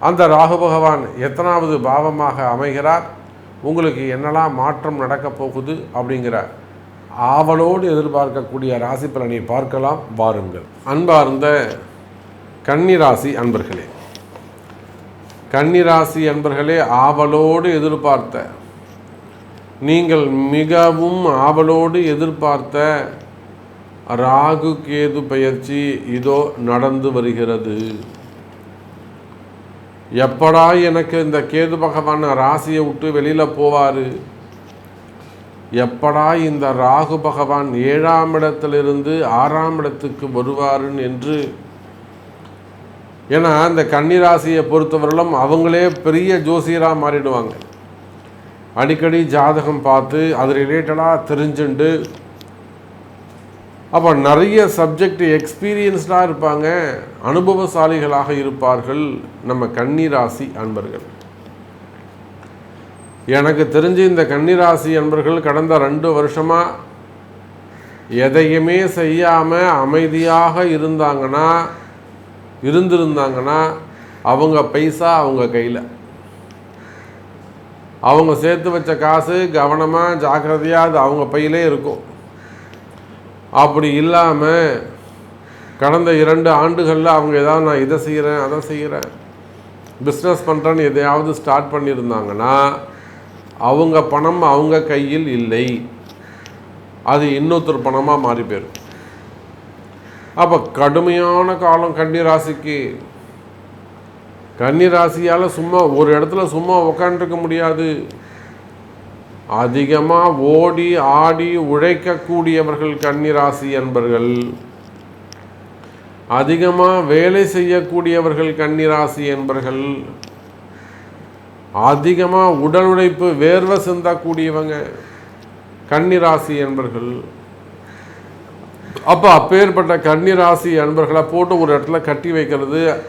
அந்த ராகு பகவான் எத்தனாவது பாவமாக அமைகிறார்? உங்களுக்கு என்னெல்லாம் மாற்றம் நடக்கப் போகுது? அப்படிங்கிற ஆவலோடு எதிர்பார்க்கக்கூடிய ராசி பலனை பார்க்கலாம். வாருங்கள். அன்பார்ந்த கன்னிராசி அன்பர்களே. கன்னிராசி அன்பர்களே ஆவலோடு எதிர்பார்த்த நீங்கள் மிகவும் ஆவலோடு எதிர்பார்த்த ராகு கேது பயிற்சி இதோ நடந்து வருகிறது. எப்படா எனக்கு இந்த கேது பகவான் ராசியை விட்டு வெளியில் போவார்? எப்படா இந்த ராகு பகவான் ஏழாம் இடத்திலிருந்து ஆறாம் இடத்துக்கு வருவாருன்னு என்று ஏன்னா இந்த கன்னிராசியை பொறுத்தவரையிலும் அவங்களே பெரிய ஜோசியராக மாறிடுவாங்க. அடிக்கடி ஜாதகம் பார்த்து அது ரிலேட்டடாக தெரிஞ்சுண்டு அப்போ நிறைய சப்ஜெக்ட் எக்ஸ்பீரியன்ஸ்டாக இருப்பாங்க அனுபவசாலிகளாக இருப்பார்கள் நம்ம கன்னிராசி அன்பர்கள். எனக்கு தெரிஞ்சு இந்த கன்னிராசி அன்பர்கள் கடந்த ரெண்டு வருஷமாக எதையுமே செய்யாமல் அமைதியாக இருந்தாங்கன்னா இருந்திருந்தாங்கன்னா அவங்க பைசா அவங்க கையில். அவங்க சேர்த்து வச்ச காசு கவனமாக ஜாக்கிரதையாக அது அவங்க பையிலே இருக்கும். அப்படி இல்லாமல் கடந்த இரண்டு ஆண்டுகளில் அவங்க ஏதாவது நான் இதை செய்கிறேன் அதை செய்கிறேன் பிஸ்னஸ் பண்ணுறேன்னு எதையாவது ஸ்டார்ட் பண்ணியிருந்தாங்கன்னா அவங்க பணம் அவங்க கையில் இல்லை. அது இன்னொருத்தர் பணமாக மாறி போயிடும் அப்போ கடுமையான காலம் கன்னிராசிக்கு கன்னிராசியால் சும்மா ஒரு இடத்துல சும்மா உக்காண்டிருக்க முடியாது. அதிகமாக ஓடி ஆடி உழைக்கக்கூடியவர்கள் கன்னிராசி என்பர்கள் அதிகமாக வேலை செய்யக்கூடியவர்கள் கன்னிராசி என்பர்கள் அதிகமாக உடல் உழைப்பு வேர்வை சிந்தக்கூடியவங்க கன்னிராசி என்பர்கள் அப்போ அப்பேற்பட்ட கன்னிராசி அன்பர்களை போட்டு ஒரு இடத்துல கட்டி வைக்கிறது.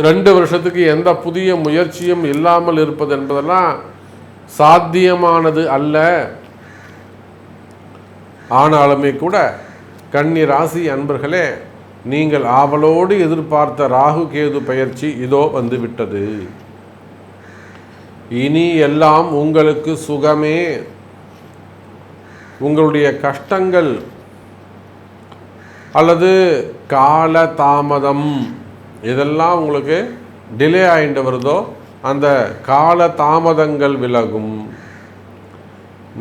ரெண்டு வருஷத்துக்கு எந்த புதிய முயற்சியும் இல்லாமல் இருப்பது என்பதெல்லாம் சாத்தியமானது அல்ல. ஆனாலுமே கூட கன்னி ராசி அன்பர்களே நீங்கள் ஆவலோடு எதிர்பார்த்த ராகு கேது பயிற்சி இதோ வந்து விட்டது. இனி எல்லாம் உங்களுக்கு சுகமே. உங்களுடைய கஷ்டங்கள் அல்லது கால தாமதம் இதெல்லாம் உங்களுக்கு டிலே ஆகிட்டு வருதோ? அந்த கால தாமதங்கள் விலகும்.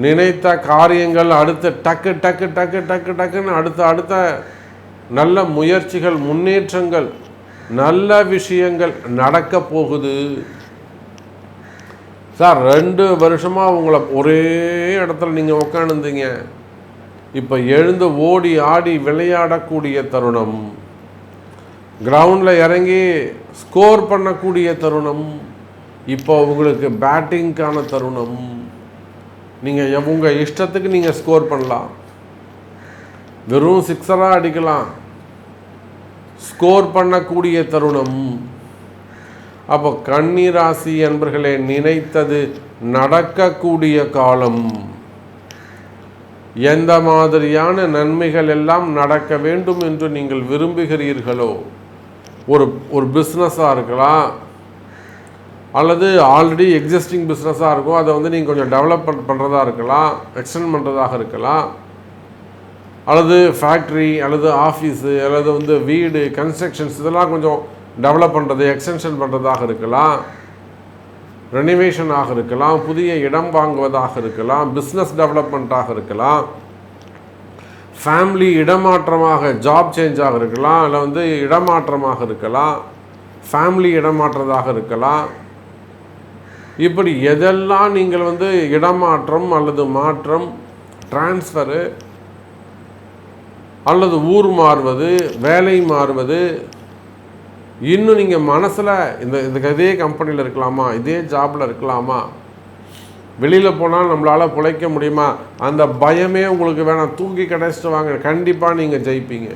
நினைத்த காரியங்கள் அடுத்த டக்கு டக்கு டக்கு டக்கு டக்குன்னு அடுத்த அடுத்த நல்ல முயற்சிகள் முன்னேற்றங்கள் நல்ல விஷயங்கள் நடக்க போகுது. சார் ரெண்டு வருஷமாக உங்களை ஒரே இடத்துல நீங்கள் உட்காந்துருந்தீங்க இப்போ எழுந்து ஓடி ஆடி விளையாடக்கூடிய தருணம். கிரவுண்டில் இறங்கி ஸ்கோர் பண்ணக்கூடிய தருணம். இப்போ உங்களுக்கு பேட்டிங்க்கான தருணம். நீங்கள் உங்கள் இஷ்டத்துக்கு நீங்கள் ஸ்கோர் பண்ணலாம். வெறும் சிக்ஸராக அடிக்கலாம். ஸ்கோர் பண்ணக்கூடிய தருணம். அப்போ கன்னிராசி என்பர்களே நினைத்தது நடக்கக்கூடிய காலம். எந்த மாதிரியான நன்மைகள் எல்லாம் நடக்க வேண்டும் என்று நீங்கள் விரும்புகிறீர்களோ ஒரு ஒரு பிஸ்னஸாக இருக்கலாம் அல்லது ஆல்ரெடி எக்ஸிஸ்டிங் பிஸ்னஸாக இருக்கும் அதை வந்து நீங்கள் கொஞ்சம் டெவலப் பண்ணுறதா இருக்கலாம் எக்ஸ்டெண்ட் பண்ணுறதாக இருக்கலாம். அல்லது ஃபேக்ட்ரி அல்லது ஆஃபீஸு அல்லது வந்து வீடு கன்ஸ்ட்ரக்ஷன்ஸ் இதெல்லாம் கொஞ்சம் டெவலப் பண்ணுறது எக்ஸ்டென்ஷன் பண்ணுறதாக இருக்கலாம். ரெனிவேஷனாக இருக்கலாம் புதிய இடம் வாங்குவதாக இருக்கலாம் பிஸ்னஸ் டெவலப்மெண்ட்டாக இருக்கலாம். ஃபேமிலி இடமாற்றமாக ஜாப் சேஞ்சாக இருக்கலாம் இல்லை வந்து இடமாற்றமாக இருக்கலாம். ஃபேமிலி இடமாற்றதாக இருக்கலாம். இப்படி எதெல்லாம் நீங்கள் வந்து இடமாற்றம் அல்லது மாற்றம் டிரான்ஸ்ஃபரு அல்லது ஊர் மாறுவது வேலை மாறுவது இன்னும் நீங்கள் மனசில் இந்த இந்த இதே கம்பெனியில் இருக்கலாமா? இதே ஜாபில் இருக்கலாமா? வெளியில் போனால் நம்மளால் பிழைக்க முடியுமா? அந்த பயமே உங்களுக்கு வேணாம். தூக்கி கிடைச்சிட்டு வாங்க. கண்டிப்பாக நீங்கள் ஜெயிப்பீங்க.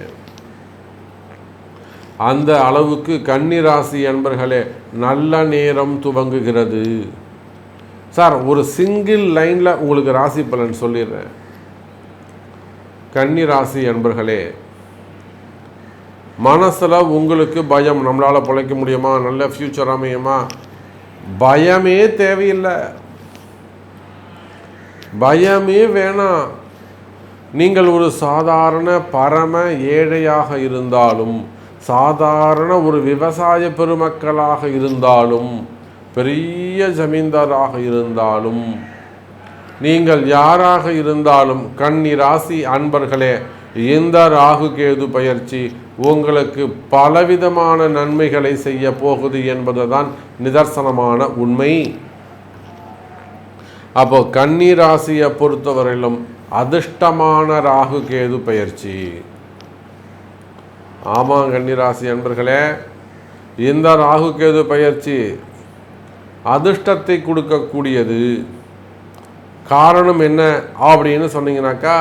அந்த அளவுக்கு கன்னிராசி அன்பர்களே நல்ல நேரம் துவங்குகிறது. சார் ஒரு சிங்கிள் லைனில் உங்களுக்கு ராசி பலன் சொல்லிடுறேன். கன்னிராசி அன்பர்களே மனசில் உங்களுக்கு பயம். நம்மளால் பிழைக்க முடியுமா? நல்ல ஃப்யூச்சர் அமையுமா? பயமே தேவையில்லை. பயமே வேணாம். நீங்கள் ஒரு சாதாரண பரம ஏழையாக இருந்தாலும் சாதாரண ஒரு விவசாய பெருமக்களாக இருந்தாலும் பெரிய ஜமீன்தாராக இருந்தாலும் நீங்கள் யாராக இருந்தாலும் கன்னி ராசி அன்பர்களே இந்த ராகு கேது பயிற்சி உங்களுக்கு பலவிதமான நன்மைகளை செய்ய போகுது என்பதுதான் நிதர்சனமான உண்மை. அப்போ கன்னி ராசியை பொறுத்தவரையிலும் அதிர்ஷ்டமான ராகு கேது பயிற்சி. ஆமாம் கன்னிராசி அன்பர்களே இந்த ராகு கேது பயிற்சி அதிர்ஷ்டத்தை கொடுக்கக்கூடியது. காரணம் என்ன அப்படின்னு சொன்னீங்கன்னாக்கா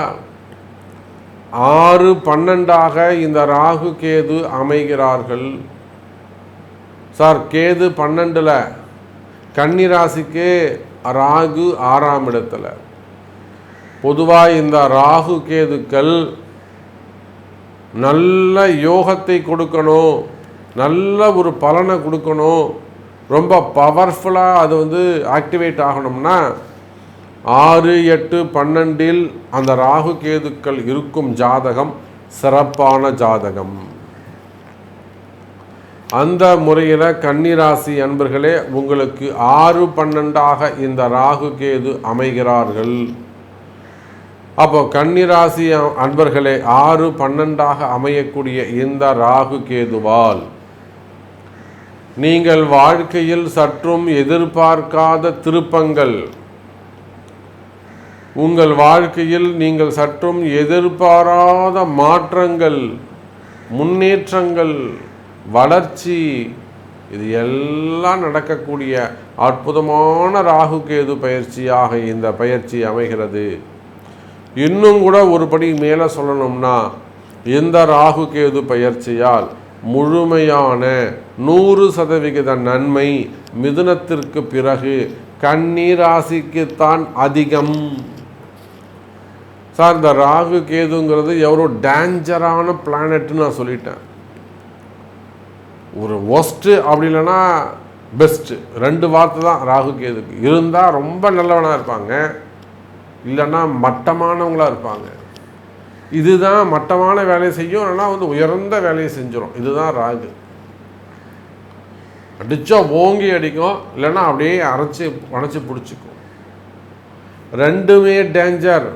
ஆறு பன்னெண்டாக இந்த ராகு கேது அமைகிறார்கள். சார் கேது பன்னெண்டில் கன்னிராசிக்கு ராகு ஆறாம் இடத்துல. பொதுவாக இந்த ராகு கேதுக்கள் நல்ல யோகத்தை கொடுக்கணும். நல்ல ஒரு பலனை கொடுக்கணும். ரொம்ப பவர்ஃபுல்லாக அது வந்து ஆக்டிவேட் ஆகணும்னா ஆறு எட்டு பன்னெண்டில் அந்த ராகு கேதுக்கள் இருக்கும் ஜாதகம் சிறப்பான ஜாதகம். அந்த முறையில் கன்னிராசி அன்பர்களே உங்களுக்கு ஆறு பன்னெண்டாக இந்த ராகு கேது அமைகிறார்கள். அப்போ கன்னிராசி அன்பர்களே ஆறு பன்னெண்டாக அமையக்கூடிய இந்த ராகு கேதுவால் நீங்கள் வாழ்க்கையில் சற்றும் எதிர்பார்க்காத திருப்பங்கள். உங்கள் வாழ்க்கையில் நீங்கள் சற்றும் எதிர்பாராத மாற்றங்கள் முன்னேற்றங்கள் வளர்ச்சி இது எல்லாம் நடக்கக்கூடிய அற்புதமான ராகு கேது பயிற்சியாக இந்த பயிற்சி அமைகிறது. இன்னும் கூட ஒரு படி மேலே சொல்லணும்னா இந்த ராகு கேது பயிற்சியால் முழுமையான நூறு சதவிகித நன்மை மிதுனத்திற்கு பிறகு கண்ணீராசிக்குத்தான் அதிகம். சார் இந்த ராகு கேதுங்கிறது எவ்வளோ டேஞ்சரான பிளானட்னு நான் சொல்லிட்டேன். ஒரு ஒஸ்ட்டு அப்படி இல்லைன்னா பெஸ்ட்டு ரெண்டு வார்த்தை தான் ராகு கேதுக்கு. இருந்தால் ரொம்ப நல்லவனாக இருப்பாங்க. இல்லைன்னா மட்டமானவங்களாக இருப்பாங்க. இதுதான் மட்டமான வேலையை செய்யும் ஆனால் வந்து உயர்ந்த வேலையை செஞ்சிடும் இதுதான் ராகு. அடித்தா ஓங்கி அடிக்கும் இல்லைன்னா அப்படியே அரைச்சி உடச்சி பிடிச்சிக்கும். ரெண்டுமே டேஞ்சர்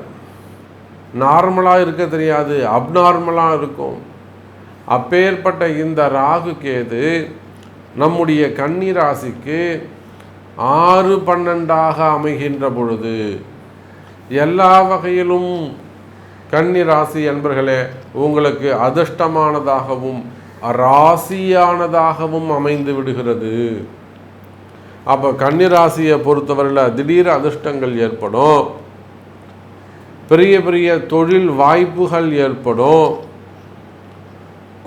நார்மலாக இருக்க தெரியாது அப்நார்மலாக இருக்கும். அப்பேற்பட்ட இந்த ராகு கேது நம்முடைய கன்னி ராசிக்கு ஆறு பன்னெண்டாக அமைகின்ற பொழுது எல்லா வகையிலும் கன்னி ராசி என்பர்களே உங்களுக்கு அதிர்ஷ்டமானதாகவும் ராசியானதாகவும் அமைந்து விடுகிறது. அப்போ கன்னிராசியை பொறுத்தவரையில் திடீர் அதிர்ஷ்டங்கள் ஏற்படும். பெரிய பெரிய தொழில் வாய்ப்புகள் ஏற்படும்.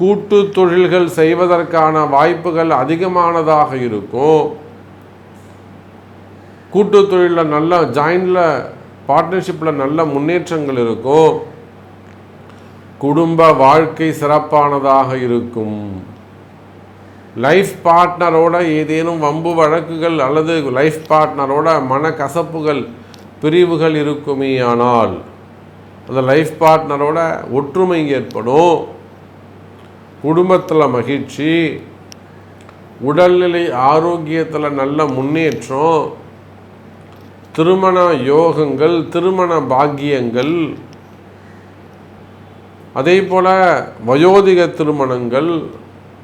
கூட்டு தொழில்கள் செய்வதற்கான வாய்ப்புகள் அதிகமானதாக இருக்கும். கூட்டு தொழிலில் நல்லா ஜாயிண்டில் பார்ட்னர்ஷிப்பில் நல்ல முன்னேற்றங்கள் இருக்கும். குடும்ப வாழ்க்கை சிறப்பானதாக இருக்கும். லைஃப் பார்ட்னரோட ஏதேனும் வம்பு வழக்குகள் அல்லது லைஃப் பார்ட்னரோட மனக்கசப்புகள் பிரிவுகள் இருக்குமே ஆனால் அந்த லைஃப் பார்ட்னரோட ஒற்றுமை ஏற்படும். குடும்பத்தில் மகிழ்ச்சி உடல்நிலை ஆரோக்கியத்தில் நல்ல முன்னேற்றம் திருமண யோகங்கள் திருமண பாக்கியங்கள் அதே போல் வயோதிக திருமணங்கள்